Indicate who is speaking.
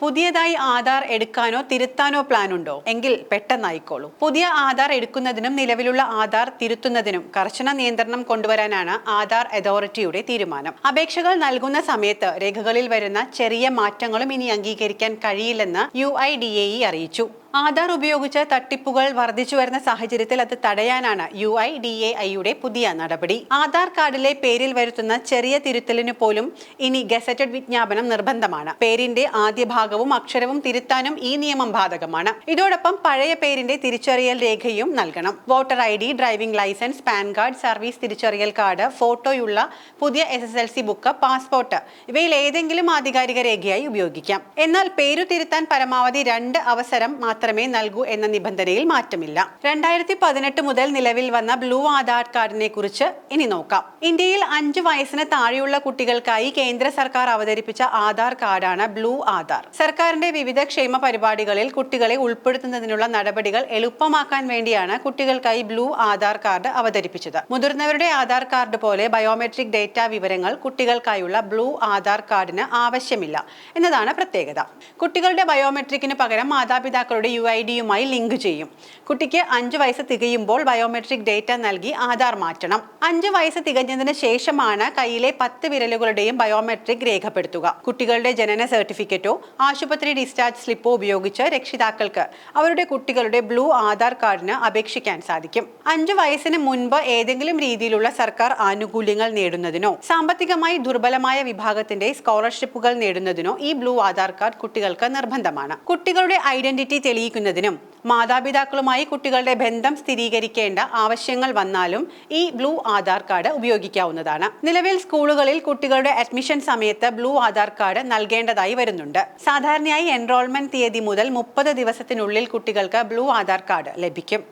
Speaker 1: പുതിയതായി ആധാർ എടുക്കാനോ തിരുത്താനോ പ്ലാൻ ഉണ്ടോ എങ്കിൽ പെട്ടെന്നായിക്കോളൂ. പുതിയ ആധാർ എടുക്കുന്നതിനും നിലവിലുള്ള ആധാർ തിരുത്തുന്നതിനും കർശന നിയന്ത്രണം കൊണ്ടുവരാനാണ് ആധാർ അതോറിറ്റിയുടെ തീരുമാനം. അപേക്ഷകൾ നൽകുന്ന സമയത്ത് രേഖകളിൽ വരുന്ന ചെറിയ മാറ്റങ്ങളും ഇനി അംഗീകരിക്കാൻ കഴിയില്ലെന്ന് യു അറിയിച്ചു. ആധാർ ഉപയോഗിച്ച് തട്ടിപ്പുകൾ വർദ്ധിച്ചു വരുന്ന സാഹചര്യത്തിൽ അത് തടയാനാണ് യു ഐ ഡി എ ഐയുടെ പുതിയ നടപടി. ആധാർ കാർഡിലെ പേരിൽ വരുത്തുന്ന ചെറിയ തിരുത്തലിന് പോലും ഇനി ഗസറ്റഡ് വിജ്ഞാപനം നിർബന്ധമാണ്. പേരിന്റെ ആദ്യ ഭാഗവും അക്ഷരവും തിരുത്താനും ഈ നിയമം ബാധകമാണ്. ഇതോടൊപ്പം പഴയ പേരിന്റെ തിരിച്ചറിയൽ രേഖയും നൽകണം. Voter I D driving licence PAN card service തിരിച്ചറിയൽ കാർഡ് ഫോട്ടോയുള്ള പുതിയ S S L C book passport ഇവയിൽ ഏതെങ്കിലും ആധികാരിക രേഖയായി ഉപയോഗിക്കാം. എന്നാൽ പേരു തിരുത്താൻ പരമാവധി രണ്ട് അവസരം മാത്രമേ നൽകൂ എന്ന നിബന്ധനയിൽ മാറ്റമില്ല. രണ്ടായിരത്തി പതിനെട്ട് മുതൽ നിലവിൽ വന്ന ബ്ലൂ ആധാർ കാർഡിനെ കുറിച്ച് ഇനി നോക്കാം. ഇന്ത്യയിൽ അഞ്ചു വയസ്സിന് താഴെയുള്ള കുട്ടികൾക്കായി കേന്ദ്ര സർക്കാർ അവതരിപ്പിച്ച ആധാർ കാർഡാണ് ബ്ലൂ ആധാർ. സർക്കാരിന്റെ വിവിധ ക്ഷേമ പരിപാടികളിൽ കുട്ടികളെ ഉൾപ്പെടുത്തുന്നതിനുള്ള നടപടികൾ എളുപ്പമാക്കാൻ വേണ്ടിയാണ് കുട്ടികൾക്കായി ബ്ലൂ ആധാർ കാർഡ് അവതരിപ്പിച്ചത്. മുതിർന്നവരുടെ ആധാർ കാർഡ് പോലെ ബയോമെട്രിക് ഡേറ്റ വിവരങ്ങൾ കുട്ടികൾക്കായുള്ള ബ്ലൂ ആധാർ കാർഡിന് ആവശ്യമില്ല എന്നതാണ് പ്രത്യേകത. കുട്ടികളുടെ ബയോമെട്രിക്കിന് പകരം മാതാപിതാക്കളുടെ യു ഐ ഡിയുമായി ലിങ്ക് ചെയ്യും. കുട്ടിക്ക് അഞ്ച് വയസ്സ് തികയുമ്പോൾ ബയോമെട്രിക് ഡേറ്റ നൽകി ആധാർ മാറ്റണം. അഞ്ച് വയസ്സ് തികഞ്ഞതിന് ശേഷമാണ് കയ്യിലെ പത്ത് വിരലുകളുടെയും ബയോമെട്രിക് രേഖപ്പെടുത്തുക. കുട്ടികളുടെ ജനന സർട്ടിഫിക്കറ്റോ ആശുപത്രി ഡിസ്ചാർജ് സ്ലിപ്പോ ഉപയോഗിച്ച് രക്ഷിതാക്കൾക്ക് അവരുടെ കുട്ടികളുടെ ബ്ലൂ ആധാർ കാർഡിന് അപേക്ഷിക്കാൻ സാധിക്കും. അഞ്ചു വയസ്സിന് മുൻപ് ഏതെങ്കിലും രീതിയിലുള്ള സർക്കാർ ആനുകൂല്യങ്ങൾ നേടുന്നതിനോ സാമ്പത്തികമായി ദുർബലമായ വിഭാഗത്തിന്റെ സ്കോളർഷിപ്പുകൾ നേടുന്നതിനോ ഈ ബ്ലൂ ആധാർ കാർഡ് കുട്ടികൾക്ക് നിർബന്ധമാണ്. കുട്ടികളുടെ ഐഡന്റിറ്റി തെളിയിക്കുന്നതിനും മാതാപിതാക്കളുമായി കുട്ടികളുടെ ബന്ധം സ്ഥിരീകരിക്കേണ്ട ആവശ്യങ്ങൾ വന്നാലും ഈ ബ്ലൂ ആധാർ കാർഡ് ഉപയോഗിക്കാവുന്നതാണ്. നിലവിൽ സ്കൂളുകളിൽ കുട്ടികളുടെ അഡ്മിഷൻ സമയത്ത് ബ്ലൂ ആധാർ കാർഡ് നൽകേണ്ടതായി വരുന്നുണ്ട്. സാധാരണയായി എൻറോൾമെന്റ് തീയതി മുതൽ മുപ്പത് ദിവസത്തിനുള്ളിൽ കുട്ടികൾക്ക് ബ്ലൂ ആധാർ കാർഡ് ലഭിക്കും.